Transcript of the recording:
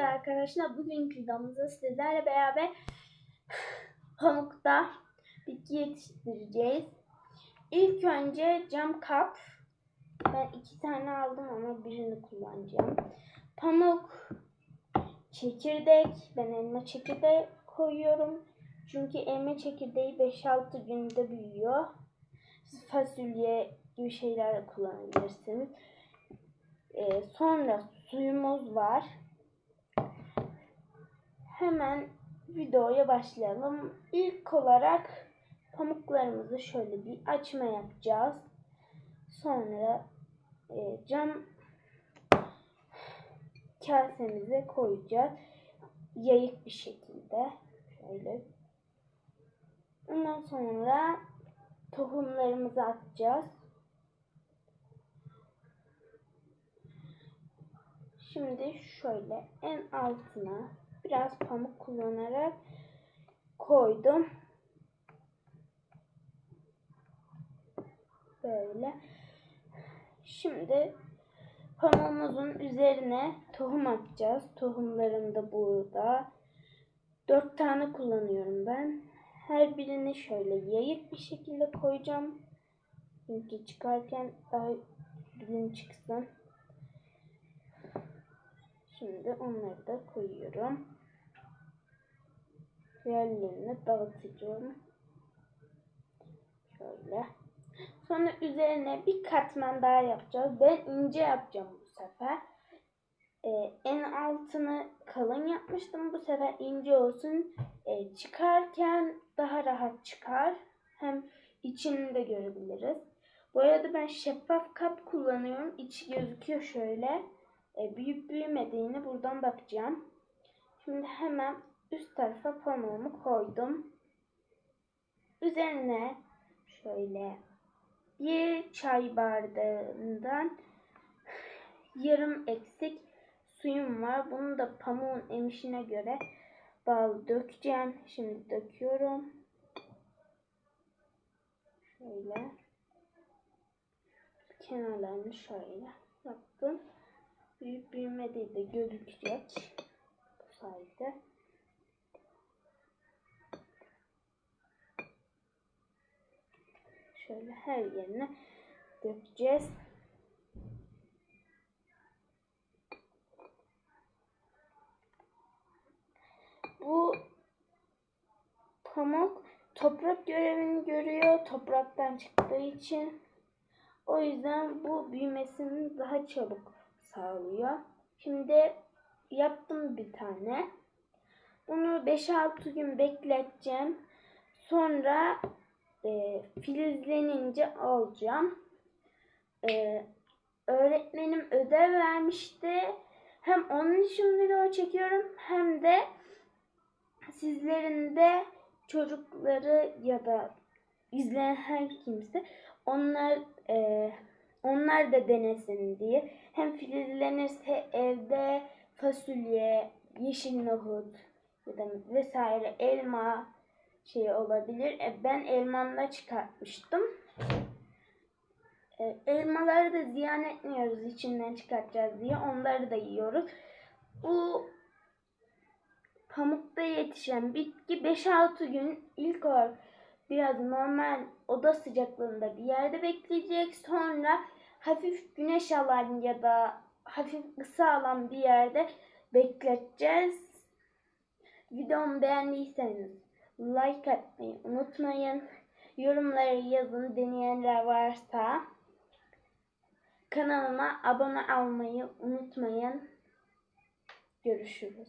Merhaba arkadaşlar. Bugünkü videomuzda sizlerle beraber pamukta bitki yetiştireceğiz. İlk önce cam kap. Ben iki tane aldım ama birini kullanacağım. Pamuk, çekirdek. Ben elma çekirdeği koyuyorum. Çünkü elma çekirdeği 5-6 günde büyüyor. Fasulye gibi şeyler kullanabilirsiniz. Ee, sonra suyumuz var. Hemen videoya başlayalım. İlk olarak pamuklarımızı şöyle bir açma yapacağız. Sonra e, cam kasemize koyacağız. Yayık bir şekilde. Şöyle. Ondan sonra tohumlarımızı atacağız. Şimdi şöyle en altına biraz pamuk kullanarak koydum. Böyle. Şimdi pamuğumuzun üzerine tohum atacağız. Tohumlarım da burada. Dört tane kullanıyorum ben. Her birini şöyle yayık bir şekilde koyacağım. Çünkü çıkarken daha düzgün çıksın. Şimdi onları da koyuyorum. Diğerlerini dağıtacağım. Şöyle. Sonra üzerine bir katman daha yapacağız. Ben ince yapacağım bu sefer. Ee, en altını kalın yapmıştım. Bu sefer ince olsun. Ee, çıkarken daha rahat çıkar. Hem içini de görebiliriz. Bu arada ben şeffaf kap kullanıyorum. İçi gözüküyor şöyle e, büyümediğini buradan bakacağım. Şimdi hemen üst tarafa pamuğumu koydum. Üzerine şöyle bir çay bardağından yarım eksik suyum var. Bunu da pamuğun emişine göre bal dökeceğim. Şimdi döküyorum. Şöyle kenarlarını şöyle yaptım büyük büyümediği de gözükecek bu sayede. Şöyle her yerine dökeceğiz. Bu pamuk toprak görevini görüyor. Topraktan çıktığı için. O yüzden bu büyümesini daha çabuk sağlıyor. Şimdi yaptım bir tane. Bunu 5-6 gün bekleteceğim. Sonra e, filizlenince alacağım. E, öğretmenim ödev vermişti. Hem onun için video çekiyorum hem de sizlerin de çocukları ya da izleyen her kimse onlar e, onlar da denesin diye. Hem filizlenirse evde fasulye, yeşil nohut ya da vesaire elma şey olabilir. E, ben elmamda çıkartmıştım. E, elmaları da ziyan etmiyoruz içinden çıkartacağız diye. Onları da yiyoruz. Bu pamukta yetişen bitki 5-6 gün ilk olarak biraz normal oda sıcaklığında bir yerde bekleyecek. Sonra hafif güneş alan ya da hafif ısı alan bir yerde bekleteceğiz. Videomu beğendiyseniz like atmayı unutmayın. Yorumları yazın deneyenler varsa. Kanalıma abone olmayı unutmayın. Görüşürüz.